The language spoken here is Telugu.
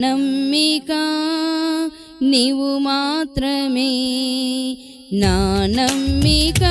నమ్మిక నీవు మాత్రమే నా నమ్మిక